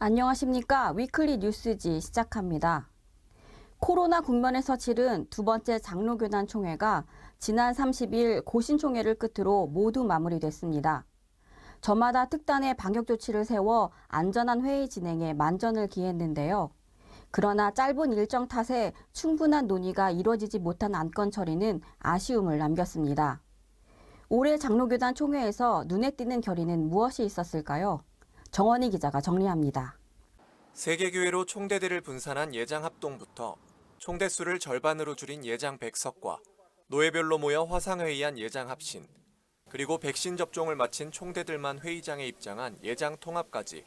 안녕하십니까. 위클리 뉴스지 시작합니다. 코로나 국면에서 치른 두 번째 장로교단 총회가 지난 30일 고신총회를 끝으로 모두 마무리됐습니다. 저마다 특단의 방역 조치를 세워 안전한 회의 진행에 만전을 기했는데요. 그러나 짧은 일정 탓에 충분한 논의가 이루어지지 못한 안건 처리는 아쉬움을 남겼습니다. 올해 장로교단 총회에서 눈에 띄는 결의는 무엇이 있었을까요? 정원희 기자가 정리합니다. 세계교회로 총대들을 분산한 예장 합동부터 총대 수를 절반으로 줄인 예장 백석과 노예별로 모여 화상회의한 예장 합신, 그리고 백신 접종을 마친 총대들만 회의장에 입장한 예장 통합까지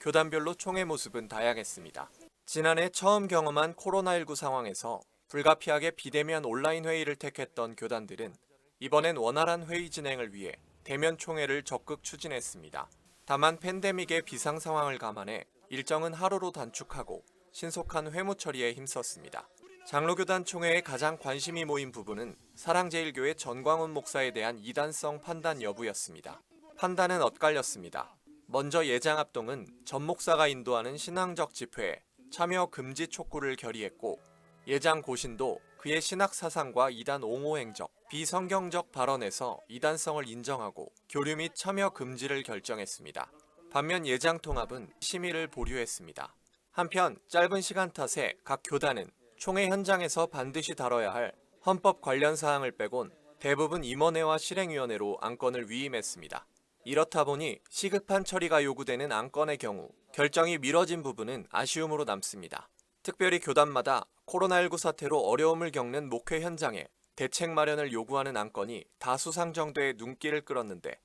교단별로 총회 모습은 다양했습니다. 지난해 처음 경험한 코로나19 상황에서 불가피하게 비대면 온라인 회의를 택했던 교단들은 이번엔 원활한 회의 진행을 위해 대면 총회를 적극 추진했습니다. 다만 팬데믹의 비상 상황을 감안해 일정은 하루로 단축하고 신속한 회무 처리에 힘썼습니다. 장로교단 총회에 가장 관심이 모인 부분은 사랑제일교회 전광훈 목사에 대한 이단성 판단 여부였습니다. 판단은 엇갈렸습니다. 먼저 예장합동은 전 목사가 인도하는 신앙적 집회에 참여 금지 촉구를 결의했고 예장 고신도 그의 신학 사상과 이단 옹호 행적, 비성경적 발언에서 이단성을 인정하고 교류 및 참여 금지를 결정했습니다. 반면 예장 통합은 심의를 보류했습니다. 한편 짧은 시간 탓에 각 교단은 총회 현장에서 반드시 다뤄야 할 헌법 관련 사항을 빼곤 대부분 임원회와 실행위원회로 안건을 위임했습니다. 이렇다 보니 시급한 처리가 요구되는 안건의 경우 결정이 미뤄진 부분은 아쉬움으로 남습니다. 특별히 교단마다 코로나19 사태로 어려움을 겪는 목회 현장에 대책 마련을 요구하는 안건이 다수 상정돼 눈길을 끌었는데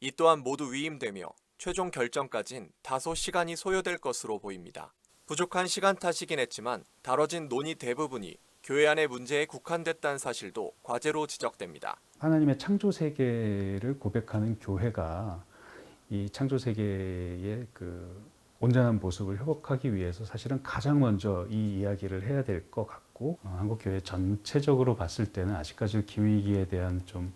이 또한 모두 위임되며 최종 결정까진 다소 시간이 소요될 것으로 보입니다. 부족한 시간 탓이긴 했지만 다뤄진 논의 대부분이 교회 안의 문제에 국한됐다는 사실도 과제로 지적됩니다. 하나님의 창조 세계를 고백하는 교회가 이 창조 세계의 그 온전한 모습을 회복하기 위해서 사실은 가장 먼저 이 이야기를 해야 될 것 같고 어, 한국 교회 전체적으로 봤을 때는 아직까지 기후위기에 대한 좀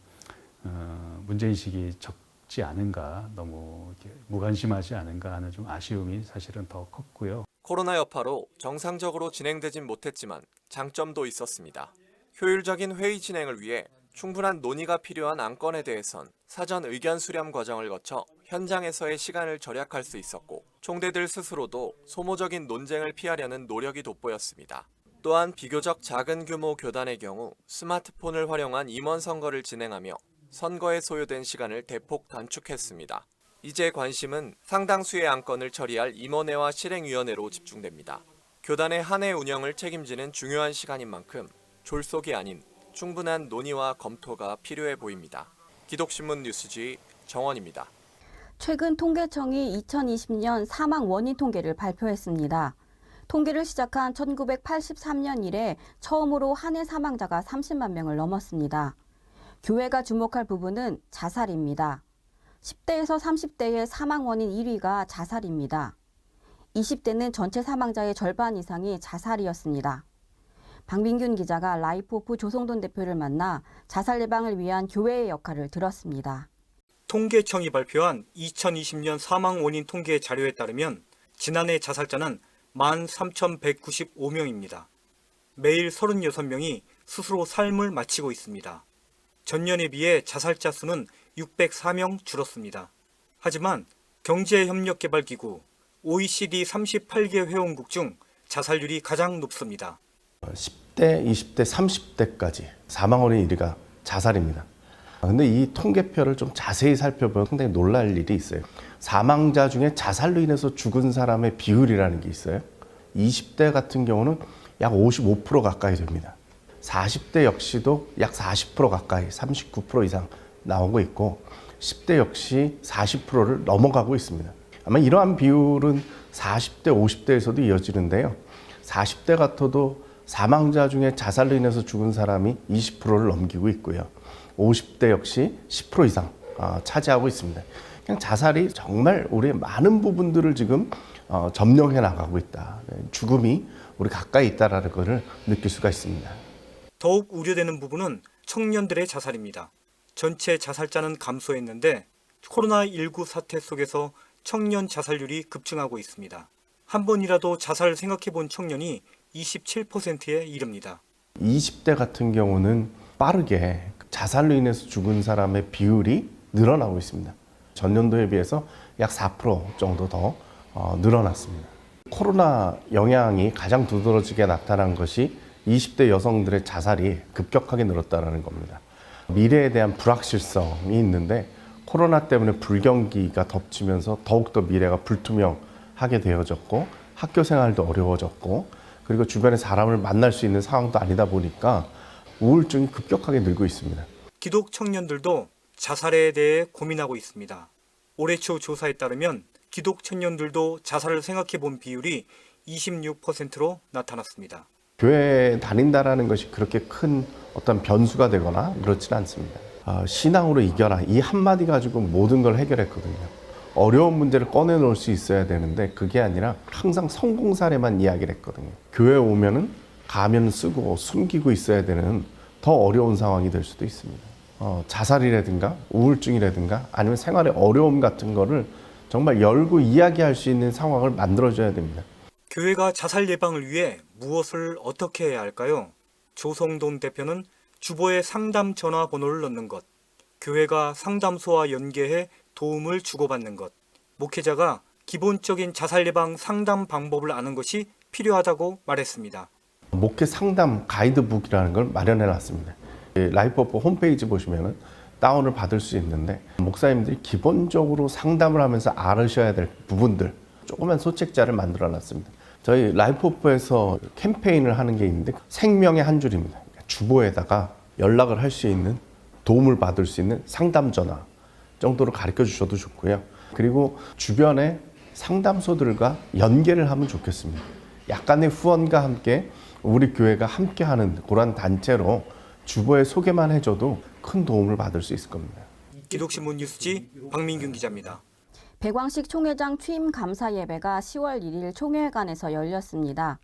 어, 문제의식이 적지 않은가 너무 무관심하지 않은가 하는 좀 아쉬움이 사실은 더 컸고요. 코로나 여파로 정상적으로 진행되진 못했지만 장점도 있었습니다. 효율적인 회의 진행을 위해 충분한 논의가 필요한 안건에 대해선 사전 의견 수렴 과정을 거쳐 현장에서의 시간을 절약할 수 있었고 총대들 스스로도 소모적인 논쟁을 피하려는 노력이 돋보였습니다. 또한 비교적 작은 규모 교단의 경우 스마트폰을 활용한 임원 선거를 진행하며 선거에 소요된 시간을 대폭 단축했습니다. 이제 관심은 상당수의 안건을 처리할 임원회와 실행위원회로 집중됩니다. 교단의 한 해 운영을 책임지는 중요한 시간인 만큼 졸속이 아닌 충분한 논의와 검토가 필요해 보입니다. 기독신문 뉴스지 정원입니다. 최근 통계청이 2020년 사망 원인 통계를 발표했습니다. 통계를 시작한 1983년 이래 처음으로 한 해 사망자가 30만 명을 넘었습니다. 교회가 주목할 부분은 자살입니다. 10대에서 30대의 사망 원인 1위가 자살입니다. 20대는 전체 사망자의 절반 이상이 자살이었습니다. 박민균 기자가 라이프 오프 조성돈 대표를 만나 자살 예방을 위한 교회의 역할을 들었습니다. 통계청이 발표한 2020년 사망 원인 통계 자료에 따르면 지난해 자살자는 13,195명입니다. 매일 36명이 스스로 삶을 마치고 있습니다. 전년에 비해 자살자 수는 604명 줄었습니다. 하지만 경제협력개발기구 OECD 38개 회원국 중 자살률이 가장 높습니다. 10대, 20대, 30대까지 사망 원인 1위가 자살입니다. 근데 이 통계표를 좀 자세히 살펴보면 상당히 놀랄 일이 있어요. 사망자 중에 자살로 인해서 죽은 사람의 비율이라는 게 있어요. 20대 같은 경우는 약 55% 가까이 됩니다. 40대 역시도 약 40% 가까이, 39% 이상 나오고 있고 10대 역시 40%를 넘어가고 있습니다. 아마 이러한 비율은 40대, 50대에서도 이어지는데요. 40대 같아도 사망자 중에 자살로 인해서 죽은 사람이 20%를 넘기고 있고요. 50대 역시 10% 이상 어, 차지하고 있습니다. 그냥 자살이 정말 우리의 많은 부분들을 지금 어, 점령해 나가고 있다. 네, 죽음이 우리 가까이 있다라는 것을 느낄 수가 있습니다. 더욱 우려되는 부분은 청년들의 자살입니다. 전체 자살자는 감소했는데 코로나19 사태 속에서 청년 자살률이 급증하고 있습니다. 한 번이라도 자살을 생각해 본 청년이 27%에 이릅니다. 20대 같은 경우는 빠르게 자살로 인해서 죽은 사람의 비율이 늘어나고 있습니다. 전년도에 비해서 약 4% 정도 더 어, 늘어났습니다. 코로나 영향이 가장 두드러지게 나타난 것이 20대 여성들의 자살이 급격하게 늘었다는 겁니다. 미래에 대한 불확실성이 있는데 코로나 때문에 불경기가 덮치면서 더욱더 미래가 불투명하게 되어졌고 학교 생활도 어려워졌고 그리고 주변에 사람을 만날 수 있는 상황도 아니다 보니까 우울증이 급격하게 늘고 있습니다. 기독 청년들도 자살에 대해 고민하고 있습니다. 올해 초 조사에 따르면 기독 청년들도 자살을 생각해 본 비율이 26%로 나타났습니다. 교회 다닌다라는 것이 그렇게 큰 어떤 변수가 되거나 그렇지는 않습니다. 아, 신앙으로 이겨라 이 한마디 가지고 모든 걸 해결했거든요. 어려운 문제를 꺼내놓을 수 있어야 되는데 그게 아니라 항상 성공 사례만 이야기를 했거든요. 교회 오면은 가면 쓰고 숨기고 있어야 되는 더 어려운 상황이 될 수도 있습니다. 어, 자살이라든가 우울증이라든가 아니면 생활의 어려움 같은 거를 정말 열고 이야기할 수 있는 상황을 만들어줘야 됩니다. 교회가 자살 예방을 위해 무엇을 어떻게 해야 할까요? 조성돈 대표는 주보에 상담 전화번호를 넣는 것, 교회가 상담소와 연계해 도움을 주고받는 것, 목회자가 기본적인 자살 예방 상담 방법을 아는 것이 필요하다고 말했습니다. 목회 상담 가이드북이라는 걸 마련해 놨습니다. 라이프오프 홈페이지 보시면은 다운을 받을 수 있는데 목사님들이 기본적으로 상담을 하면서 알으셔야 될 부분들 조그만 소책자를 만들어 놨습니다. 저희 라이프오프에서 캠페인을 하는 게 있는데 생명의 한 줄입니다. 그러니까 주보에다가 연락을 할 수 있는 도움을 받을 수 있는 상담 전화 정도로 가르쳐 주셔도 좋고요. 그리고 주변에 상담소들과 연계를 하면 좋겠습니다. 약간의 후원과 함께 우리 교회가 함께 하는 그런 단체로 주보에 소개만 해줘도 큰 도움을 받을 수 있을 겁니다. 기독신문 뉴스지 박민균 기자입니다. 백왕식 총회장 취임 감사 예배가 10월 1일 총회관에서 열렸습니다.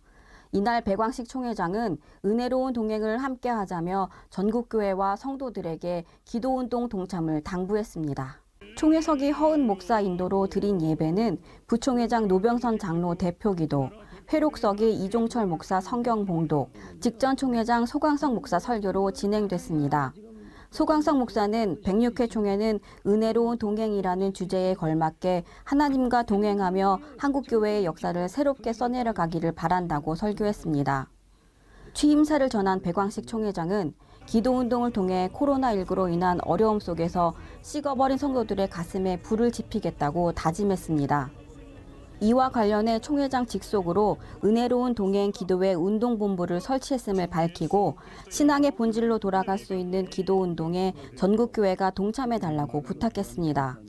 이날 백왕식 총회장은 은혜로운 동행을 함께 하자며 전국교회와 성도들에게 기도운동 동참을 당부했습니다. 총회석이 허은 목사 인도로 드린 예배는 부총회장 노병선 장로 대표 기도, 회록석이 이종철 목사 성경 봉독, 직전 총회장 소광석 목사 설교로 진행됐습니다. 소광석 목사는 106회 총회는 은혜로운 동행이라는 주제에 걸맞게 하나님과 동행하며 한국교회의 역사를 새롭게 써내려 가기를 바란다고 설교했습니다. 취임사를 전한 백왕식 총회장은 기도운동을 통해 코로나19로 인한 어려움 속에서 식어버린 성도들의 가슴에 불을 지피겠다고 다짐했습니다. 이와 관련해 총회장 직속으로 은혜로운 동행 기도회 운동본부를 설치했음을 밝히고 신앙의 본질로 돌아갈 수 있는 기도 운동에 전국교회가 동참해달라고 부탁했습니다.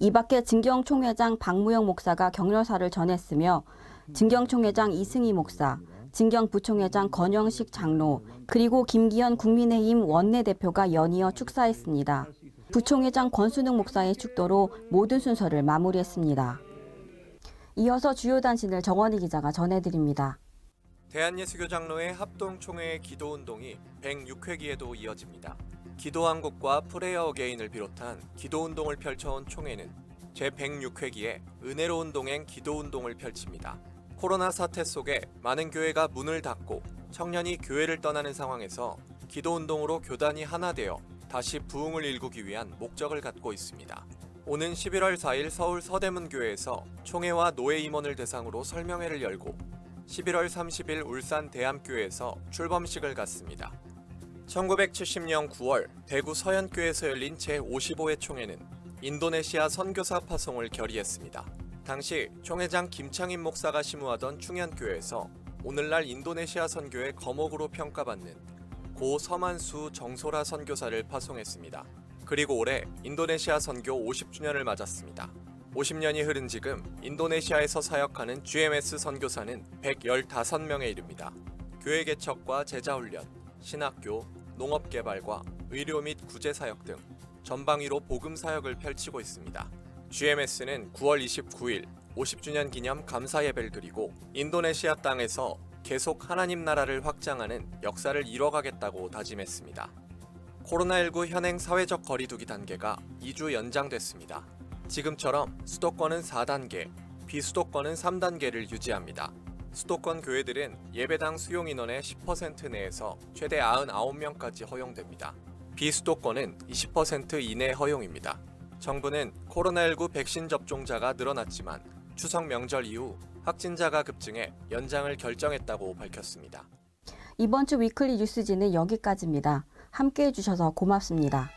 이 밖에 진경 총회장 박무영 목사가 격려사를 전했으며 진경 총회장 이승희 목사, 진경 부총회장 건영식 장로, 그리고 김기현 국민의힘 원내대표가 연이어 축사했습니다. 부총회장 권순웅 목사의 축도로 모든 순서를 마무리했습니다. 이어서 주요 단신을 정원희 기자가 전해드립니다. 대한예수교 장로의 합동총회의 기도운동이 106회기에도 이어집니다. 기도왕국과 프레이어 어게인을 비롯한 기도운동을 펼쳐온 총회는 제106회기에 은혜로운 동행 기도운동을 펼칩니다. 코로나 사태 속에 많은 교회가 문을 닫고 청년이 교회를 떠나는 상황에서 기도운동으로 교단이 하나 되어 다시 부흥을 일구기 위한 목적을 갖고 있습니다. 오는 11월 4일 서울 서대문 교회에서 총회와 노예 임원을 대상으로 설명회를 열고 11월 30일 울산 대암교회에서 출범식을 갖습니다. 1970년 9월 대구 서현교에서 열린 제55회 총회는 인도네시아 선교사 파송을 결의했습니다. 당시 총회장 김창인 목사가 심우하던 충현교회에서 오늘날 인도네시아 선교의 거목으로 평가받는 고 서만수 정소라 선교사를 파송했습니다. 그리고 올해 인도네시아 선교 50주년을 맞았습니다. 50년이 흐른 지금 인도네시아에서 사역하는 GMS 선교사는 115명에 이릅니다. 교회 개척과 제자 훈련, 신학교, 농업 개발과 의료 및 구제 사역 등 전방위로 복음 사역을 펼치고 있습니다. GMS는 9월 29일 50주년 기념 감사 예배를 드리고 인도네시아 땅에서 계속 하나님 나라를 확장하는 역사를 이뤄가겠다고 다짐했습니다. 코로나19 현행 사회적 거리두기 단계가 2주 연장됐습니다. 지금처럼 수도권은 4단계, 비수도권은 3단계를 유지합니다. 수도권 교회들은 예배당 수용 인원의 10% 내에서 최대 99명까지 허용됩니다. 비수도권은 20% 이내 허용입니다. 정부는 코로나19 백신 접종자가 늘어났지만 추석 명절 이후 확진자가 급증해 연장을 결정했다고 밝혔습니다. 이번 주 위클리 뉴스지는 여기까지입니다. 함께 해주셔서 고맙습니다.